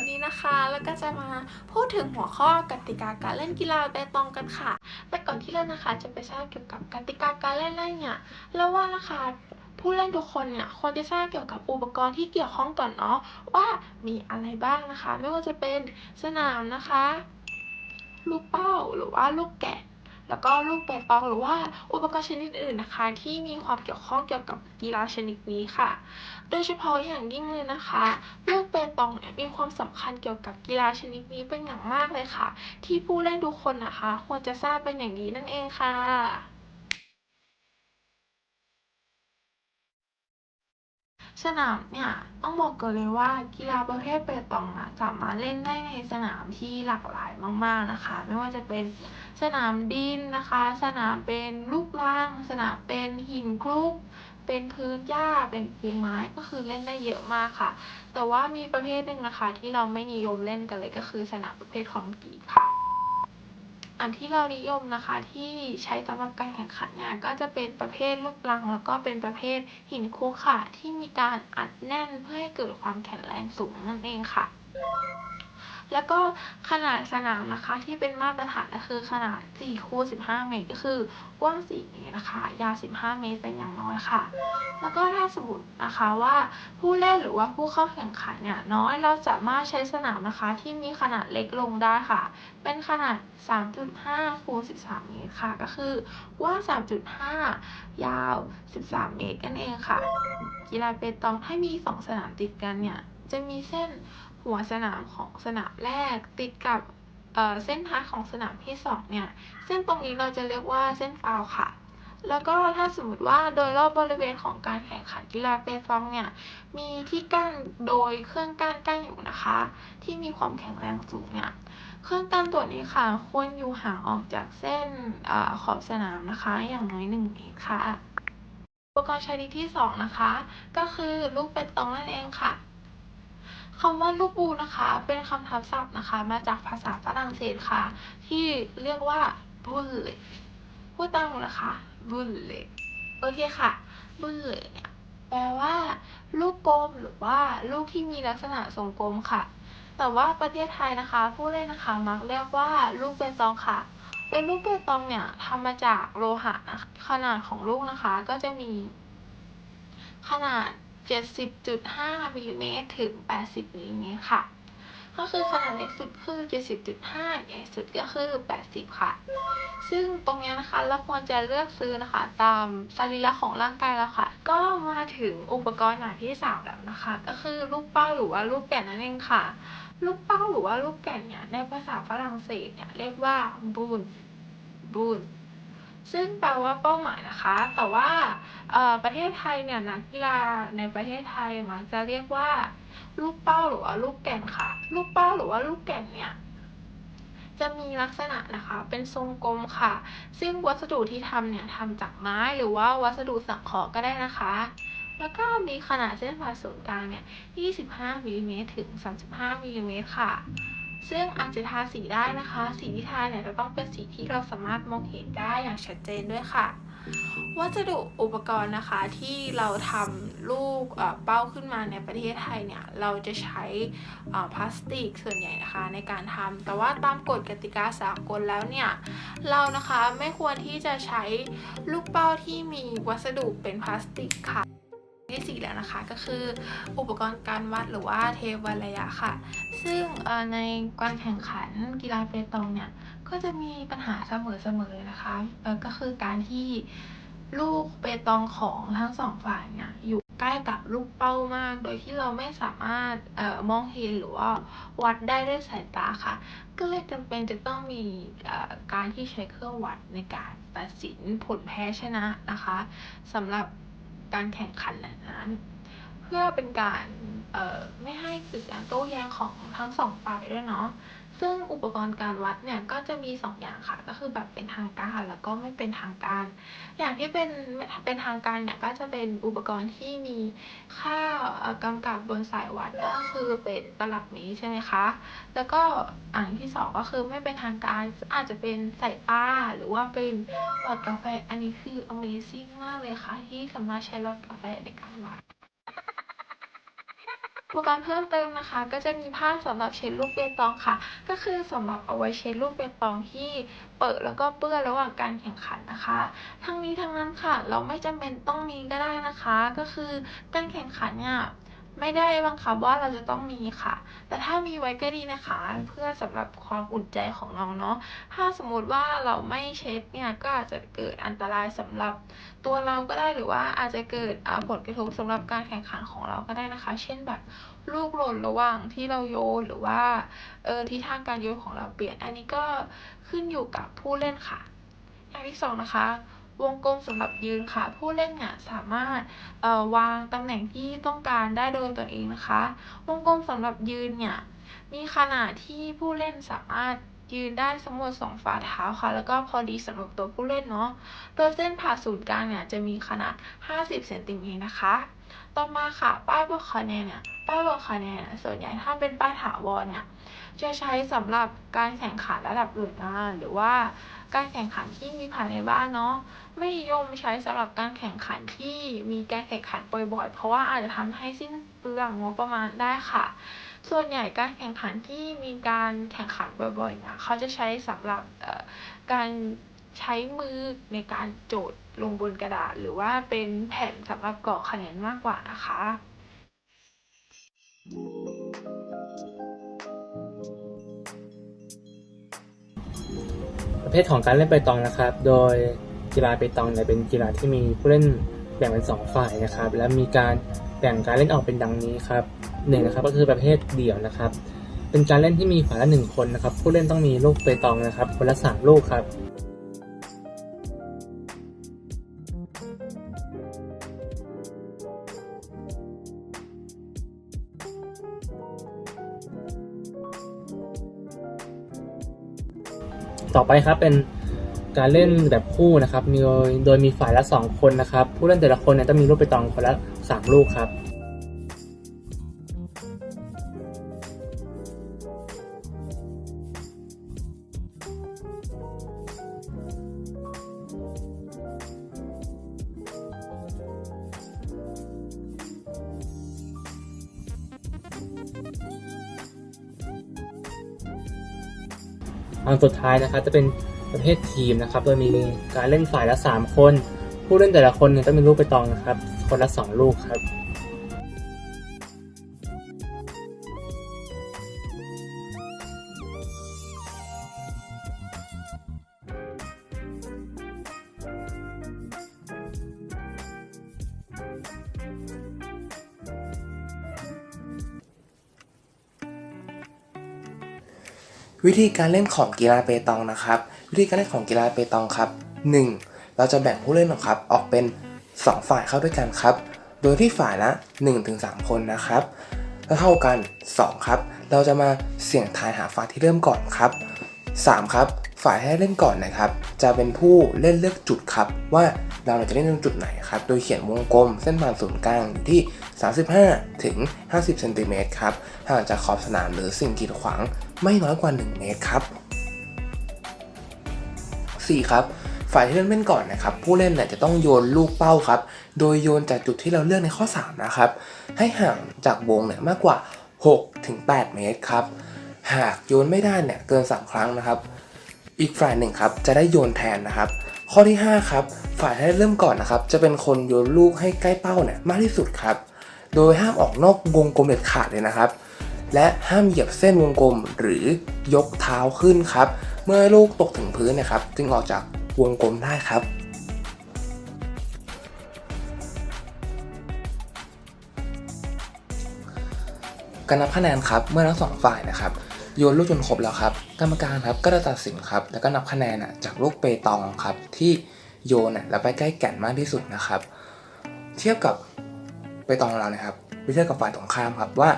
วันนี้นะคะ แล้วก็จะมาพูดถึงหัวข้อกติกาการเล่นกีฬาเบตองกันค่ะ แต่ก่อนที่เรานะคะจะไปทราบเกี่ยวกับกติกาการเล่นเล่นเนี่ยแล้วว่านะคะผู้เล่นทุกคนเนี่ยควรจะทราบเกี่ยวกับอุปกรณ์ที่เกี่ยวข้องก่อนเนาะว่ามีอะไรบ้างนะคะ ไม่ว่าจะเป็นสนามนะคะ ลูกเป้าหรือว่าลูกแกะ แล้วก็ลูกเปตองหรือว่าอุปกรณ์ชนิดอื่นนะคะ ที่มีความเกี่ยวข้องเกี่ยวกับกีฬาชนิดนี้ค่ะ โดยเฉพาะอย่างยิ่งเลยนะคะ ลูกเปตองเนี่ยมีความสำคัญเกี่ยวกับกีฬาชนิดนี้เป็นอย่างมากเลยค่ะ ที่ผู้เล่นทุกคนนะคะ ควรจะทราบเป็นอย่างดีนั่นเองค่ะ สนามเนี่ยต้องบอกก่อนเลยว่ากีฬาประเภทเปตองอะสามารถเล่นได้ในสนามที่หลากหลายมาก ๆนะคะ ไม่ว่าจะเป็นสนามดินนะคะ สนามเป็นลูกรังสนามเป็นหินคลุก เป็นพื้นหญ้าเป็นพื้นไม้ก็คือเล่นได้เยอะมากค่ะ แต่ว่ามีประเภทหนึ่งนะคะ ที่เราไม่นิยมเล่นกันเลยก็คือสนามประเภทคอนกรีตค่ะ อันที่เรานิยมนะคะที่ใช้สำหรับการแข่งขันเนี่ยก็จะเป็นประเภทลูกรัง แล้วก็เป็นประเภทหินคลุกค่ะ ที่มีการอัดแน่นเพื่อให้เกิดความแข็งแรงสูงนั่นเองค่ะ แล้วก็ขนาดสนามนะคะที่เป็นมาตรฐานก็คือขนาด4คูณ15 เมตรก็คือกว้าง 4 เมตรนะคะยาว 15 เมตรเป็นอย่างน้อยค่ะ แล้วก็ถ้าสมมตินะคะว่าผู้เล่นหรือว่าผู้เข้าแข่งขันเนี่ยน้อยเราสามารถใช้สนามนะคะที่มีขนาดเล็กลงได้ค่ะ เป็นขนาด 3.5คูณ13 เมตรค่ะ ก็คือกว้าง 3.5 ยาว 13 เมตรนั่นเองค่ะ กีฬาเปตองถ้ามี 2 สนามติดกันเนี่ยจะมีเส้น หัวสนามของสนามแรกติดกับเเส้นท้ายของสนามที่2เนี่ยเส้นตรงนี้เราจะเรียกว่าเส้นฟาวค่ะ แล้วก็ถ้าสมมติว่าโดยรอบบริเวณของการแข่งขันกีฬาเปตองเนี่ยมีที่กั้นโดยเครื่องกั้นกั้นอยู่นะคะ ที่มีความแข็งแรงสูงเนี่ยเครื่องกั้นตัวนี้ค่ะควรอยู่ห่างออกจากเส้นอขอบสนามนะคะ อย่างน้อย1เมตรค่ะอุปกรณ์ชนิดที่2นะคะ ก็คือลูกเปตองนั่นเองค่ะ คำว่าลูกบูนะคะ เป็นคำทับศัพท์นะคะ มาจากภาษาฝรั่งเศสค่ะ ที่เรียกว่า bulle พูดตามนะคะ bulle โอเคค่ะ bulle เนี่ยแปลว่า ลูกกลมหรือว่าลูกที่มีลักษณะทรงกลมค่ะ แต่ว่าประเทศไทยนะคะ ผู้เล่นนะคะมักเรียกว่าลูกเปตองค่ะเป็นลูกเปตองเนี่ยทำมาจากโลหะขนาดของลูกนะคะ ก็จะมีขนาด 70.5มิลลิเมตรถึง 80มิลลิเมตรค่ะ ก็คือขนาดเล็กสุดคือ 70.5 ใหญ่สุดก็คือ 80 ค่ะ ซึ่งตรงนี้นะคะเราควรจะเลือกซื้อนะคะ ตามสรีระของร่างกายเราค่ะ ก็มาถึงอุปกรณ์อย่าที่สามแล้วนะคะ ก็คือลูกเป้าหรือว่าลูกแก่นนั่นเองค่ะ ลูกเป้าหรือว่าลูกแก่นเนี่ยในภาษาฝรั่งเศสเนี่ยเรียกว่าบูนบูน ซึ่งแปลว่าเป้าหมายนะคะ แต่ว่าประเทศไทยเนี่ยนักกีฬาในประเทศไทยมักจะเรียกว่า ลูกเป้าหรือว่าลูกแก่นค่ะ ลูกเป้าหรือว่าลูกแก่นเนี่ยจะมีลักษณะนะคะเป็นทรงกลมค่ะ ซึ่งวัสดุที่ทำเนี่ยทำจากไม้หรือว่าวัสดุสังเคราะห์ก็ได้นะคะ แล้วก็มีขนาดเส้นผ่าศูนย์กลางเนี่ย 25มิลลิเมตรถึง 35มิลลิเมตรค่ะ ซึ่งอาจจะทาสีได้นะคะ สีที่ทาเนี่ยจะต้องเป็นสีที่เราสามารถมองเห็นได้อย่างชัดเจนด้วยค่ะ วัสดุอุปกรณ์นะคะที่เราทำลูกเป้าขึ้นมาในประเทศไทยเนี่ย เราจะใช้พลาสติกส่วนใหญ่นะคะในการทำแต่ว่าตามกฎกติกาสากลแล้วเนี่ย เรานะคะไม่ควรที่จะใช้ลูกเป้าที่มีวัสดุเป็นพลาสติกค่ะ ที่สี่แล้วนะคะก็คืออุปกรณ์การวัดหรือว่าเทปวัดระยะค่ะ ซึ่งในการแข่งขันกีฬาเปตองเนี่ย ก็จะมีปัญหาเสมอๆเลยนะคะก็คือการที่ลูกเปตองของทั้งสองฝ่ายเนี่ยอยู่ใกล้กับลูกเป้ามาก โดยที่เราไม่สามารถออมองเห็นหรือว่าวัดได้ด้วยสายตาค่ะ ก็เลยจำเป็นจะต้องมีการที่ใช้เครื่องวัดในการตัดสินผลแพ้ชนะนะคะสำหรับ การแข่งขันเหล่านั้น เพื่อเป็นการเอ่อไม่ให้เกิดการโต้แย้งของทั้งสองฝ่ายด้วยเนาะ ซึ่งอุปกรณ์การวัดเนี่ยก็จะมี 2 อย่างค่ะ ก็คือแบบเป็นทางการแล้วก็ไม่เป็นทางการ อย่างที่เป็นเป็นทางการเนี่ยก็จะเป็นอุปกรณ์ที่มีค่ากำกับบนสายวัดก็คือเป็นตลับเมตรใช่ไหมคะ แล้วก็อันที่สองก็คือไม่เป็นทางการอาจจะเป็นสายตาหรือว่าเป็นหลอดกาแฟอันนี้คือ Amazing มากเลยค่ะ ที่สามารถใช้หลอดกาแฟในการวัด อุปกรณ์เพิ่มเติมนะคะ ก็จะมีผ้าสำหรับเช็ดลูกเปตองค่ะ ก็คือสำหรับเอาไว้เช็ดลูกเปตองที่เปิดแล้วก็เปื้อนระหว่างการแข่งขันนะคะ ทั้งนี้ทั้งนั้นค่ะ เราไม่จำเป็นต้องมีก็ได้นะคะ ก็คือการแข่งขันเนี่ย ไม่ได้บังคับว่าเราจะต้องมีค่ะ แต่ถ้ามีไว้ก็ดีนะคะ เพื่อสำหรับความอุ่นใจของเราเนาะ ถ้าสมมุติว่าเราไม่เช็ดเนี่ยก็อาจจะเกิดอันตรายสำหรับตัวเราก็ได้หรือว่าอาจจะเกิดอ่าผลกระทบสำหรับการแข่งขันของเราก็ได้นะคะ เช่นแบบลูกหล่นระหว่างที่เราโยนหรือว่าเออทิศทางการโยนของเราเปลี่ยน อันนี้ก็ขึ้นอยู่กับผู้เล่นค่ะ อย่างที่สองนะคะ วงกลมสำหรับยืนค่ะ ผู้เล่นเนี่ยสามารถวางตำแหน่งที่ต้องการได้โดยตัวเองนะคะ วงกลมสำหรับยืนเนี่ยมีขนาดที่ผู้เล่นสามารถยืนได้ทั้งหมด2ฝ่าเท้าค่ะ แล้วก็พอดีสำหรับตัวผู้เล่นเนาะโดยเส้นผ่าศูนย์กลางเนี่ยจะมีขนาด 50 เซนติเมตรนะคะ ต่อมาค่ะ ป้ายบอกคะแนนเนี่ย ป้ายบอกคะแนนเนี่ยส่วนใหญ่ถ้าเป็นป้ายถาวรเนี่ยจะใช้สำหรับการแข่งขันระดับหน่วยงานหรือว่าการแข่งขันที่มีภายในบ้านเนาะไม่นิยมใช้สำหรับการแข่งขันที่มีการแข่งขันบ่อยๆ เพราะว่าอาจจะทำให้สิ้นเปลืองงบประมาณได้ค่ะ ส่วนใหญ่การแข่งขันที่มีการแข่งขันบ่อยๆเนี่ยเขาจะใช้สำหรับเอ่อการใช้มือในการโจทย์ลงบนกระดาษ หรือว่าเป็นแผ่นสำหรับกรอกคะแนนมากกว่านะคะ ประเภทของการเล่นเปตองนะครับ โดยกีฬาเปตองเนี่ยเป็นกีฬาที่มีผู้เล่นแบ่งเป็นสองฝ่ายนะครับ และมีการแบ่งการเล่นออกเป็นดังนี้ครับหนึ่งนะครับก็คือประเภทเดี่ยวนะครับ เป็นการเล่นที่มีฝ่ายละหนึ่งคนนะครับ ผู้เล่นต้องมีลูกเปตองนะครับคนละสามลูกครับ ต่อไปครับเป็นการเล่นแบบคู่นะครับ มีโดยโดยมีฝ่ายละ 2 คนนะครับ ผู้เล่นแต่ละคนเนี่ยต้องมีลูกไปตองคนละ 3 ลูกครับ อันสุดท้ายนะครับจะเป็นประเภททีมนะครับ โดยมีการเล่นฝ่ายละ 3 คน ผู้เล่นแต่ละคนเนี่ยต้องมีลูกไปตองนะครับ คนละ 2 ลูกครับ วิธีการเล่นของกีฬาเปตองนะครับ วิธีการเล่นของกีฬาเปตองครับ 1. เราจะแบ่งผู้เล่นนะครับออกเป็น 2 ฝ่ายเข้าด้วยกันครับ โดยที่ฝ่ายละ 1-3 คนนะครับเท่ากัน 2 ครับ เราจะมาเสี่ยงทายหาฝ่ายที่เริ่มก่อนครับ 3 ครับ ฝ่ายที่เล่นก่อนนะครับ จะเป็นผู้เล่นเลือกจุดครับ ว่าเราจะเล่นตรงจุดไหนครับ โดยเขียนวงกลมเส้นผ่านศูนย์กลางอยู่ที่ 35 ถึง 50 เซนติเมตรครับห่างจากขอบสนามหรือสิ่งกีดขวาง ไม่น้อยกว่า 1 เมตรครับ 4 ครับฝ่ายที่เล่นเล่นก่อนนะครับ ผู้เล่นเนี่ยจะต้องโยนลูกเป้าครับ โดยโยนจากจุดที่เราเลือกในข้อ 3 นะครับ ให้ห่างจากวงเนี่ยมากกว่า6ถึง8เมตรครับ หากโยนไม่ได้เนี่ยเกิน 3 ครั้งนะครับ อีกฝ่ายหนึ่งครับจะได้โยนแทนนะครับ ข้อที่ 5 ครับ ฝ่ายที่เริ่มก่อนนะครับ จะเป็นคนโยนลูกให้ใกล้เป้าเนี่ยมากที่สุดครับ โดยห้ามออกนอกวงกลมเด็ดขาดเลยนะครับ และห้ามเหยียบเส้นวงกลมหรือยกเท้าขึ้นครับ เมื่อลูกตกถึงพื้นนะครับ จึงออกจากวงกลมได้ครับการนับคะแนนครับเมื่อทั้งสองฝ่ายนะครับโยนลูกจนครบแล้วครับ กรรมการครับก็จะตัดสินครับ แล้วก็นับคะแนนจากลูกเปตองครับที่โยนแล้วไปใกล้แก่นมากที่สุดนะครับ เทียบกับเปตองของเรานะครับไปเทียบกับฝ่ายตรงข้ามครับว่า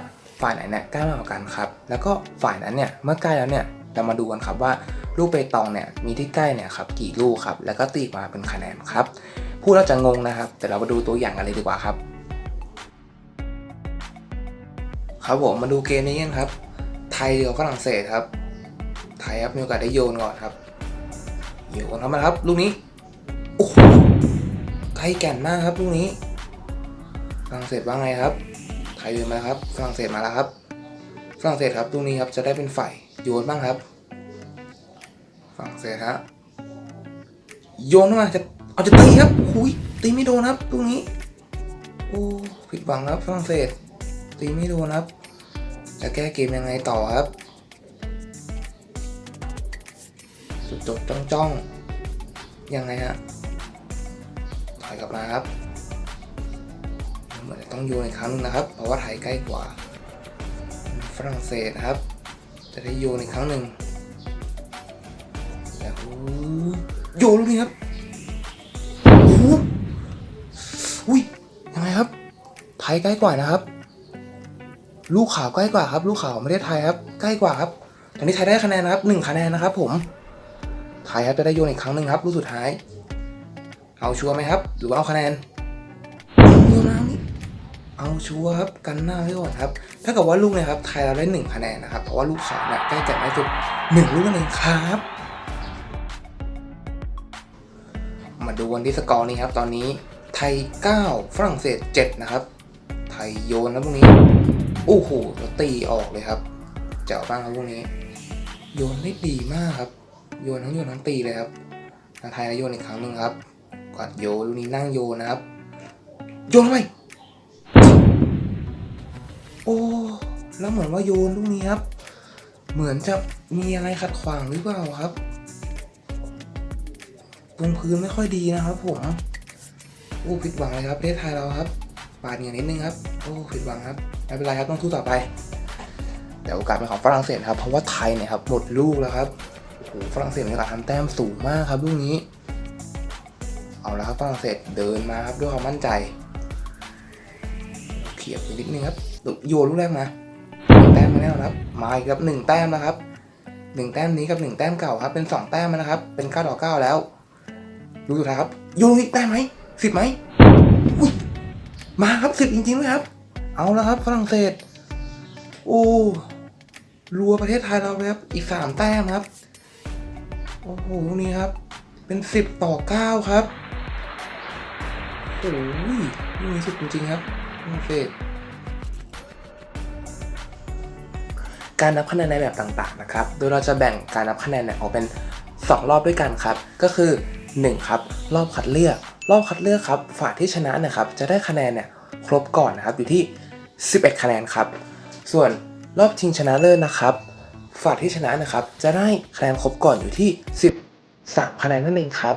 ฝ่ายไหนเนี่ยใกล้มากกว่ากันครับ แล้วก็ฝ่ายนั้นเนี่ยเมื่อใกล้แล้วเนี่ยเรามาดูกันครับว่าลูกเปตองเนี่ยมีที่ใกล้เนี่ยครับกี่ลูกครับ แล้วก็ตีมาเป็นคะแนนครับพูดแล้วจะงงนะครับ แต่เรามาดูตัวอย่างกันเลยดีกว่าครับ ครับผมมาดูเกมนี้กันครับ ไทยกับฝรั่งเศสครับ ไทยครับมีโอกาสได้โยนก่อนครับโยนเข้ามาครับ ลูกนี้โอ้โหไกลแก่นมากครับลูกนี้ฝรั่งเศสว่าไงครับ ใครเดินมาครับฝรั่งเศสมาแล้วครับฝรั่งเศสครับตรงนี้ครับจะได้เป็นฝ่ายโยนบ้างครับฝรั่งเศสฮะโยนมาจะเอาจะตีครับหุยตีไม่โดนครับตรงนี้โอ้ผิดหวังครับฝรั่งเศส ตีไม่โดนครับ จะแก้เกมยังไงต่อครับจดจดจ้องจ้องยังไงฮะถอยกลับมาครับ องโยนอีกครั้งหนึงนะครับ เพราะว่าไทยใกล้กว่า ฝรั่งเศสครับ จะได้โยนอีกครั้งหนึ่งแล้วโยนลูกนี้ครับโอ้โหอุ้ยยังไงครับ ไทยใกล้กว่านะครับ ลูกขาวใกล้กว่าครับ ลูกขาวไม่ได้ไทยครับ ใกล้กว่าครับตอนนี้ไทยได้คะแนนนะครับหนึ่งคะแนนนะครับ ผมไทยครับจะได้โยนอีกครั้งหนึ่งครับ ลูกสุดท้าย เอาชัวร์ไหมครับ หรือว่าเอาคะแนน เอาชัวร์ครับกันหน้าไว้ก่อนครับถ้าเกิดว่าลูกเนี่ยครับไทยเราได้หนึ่งคะแนนนะครับเพราะว่าลูกขาวเนี่ยใกล้จะได้สุดหนึ่งลูกนั่นเองครับ มาดูวันที่สกอร์นี้ครับตอนนี้ไทย 9 ฝรั่งเศส 7 นะครับ ไทยโยนแล้วพวกนี้โอ้โหแล้วตีออกเลยครับเจ๋วบ้างครับพวกนี้ โยนได้ดีมากครับโยนทั้งโยนทั้งตีเลยครับทางไทยโยนอีกครั้งหนึ่งครับกวาดโยนลูกนี้นั่งโยนนะครับ โยนไป โอ้ แล้วเหมือนว่าโยนลูกนี้ครับ เหมือนจะมีอะไรขัดขวางหรือเปล่าครับตรงพื้นไม่ค่อยดีนะครับผมโอ้ผิดหวังเลยครับประเทศไทยเราครับปาดเงื่อนิดนึงครับโอ้ผิดหวังครับไม่เป็นไรครับต้องสู้ต่อไปเดี๋ยวโอกาสเป็นของฝรั่งเศสครับ เพราะว่าไทยเนี่ยครับหมดลูกแล้วครับโอ้โหฝรั่งเศสมีโอกาสทำแต้มสูงมากครับลูกนี้ เอาละครับฝรั่งเศสเดินมาครับด้วยความมั่นใจ เขียบไปนิดนึงครับ โยนลูกแรกมาหนึ่งแต้มมาแล้วนะครับ มาอีกครับหนึ่งแต้มนะครับหนึ่งแต้มนี้กับหนึ่งแต้มเก่าครับ เป็นสองแต้มแล้วนะครับ เป็นเก้าต่อเก้าแล้วลูกสุดท้ายครับโยนอีกได้มไหมสิบไหมอุ้ยมาครับสิบจริงๆเลยครับ เอาแล้วครับฝรั่งเศส โอ้รัวประเทศไทยเราเลยครับอีกสามแต้มครับโอ้โหนี้ครับ เป็นสิบต่อเก้าครับโอ้ยนี้สุดจริงๆครับฝรั่งเศส การนับคะแนนในแบบต่างๆนะครับ โดยเราจะแบ่งการนับคะแนนเนี่ยออกเป็น 2 รอบด้วยกันครับ ก็คือ 1 ครับ รอบคัดเลือก รอบคัดเลือกครับฝ่ายที่ชนะนะครับจะได้คะแนนเนี่ยครบก่อนนะครับอยู่ที่ 11 คะแนนครับ ส่วนรอบชิงชนะเลิศนะครับฝ่ายที่ชนะนะครับจะได้คะแนนครบก่อนอยู่ที่ 13 คะแนนนั่นเองครับ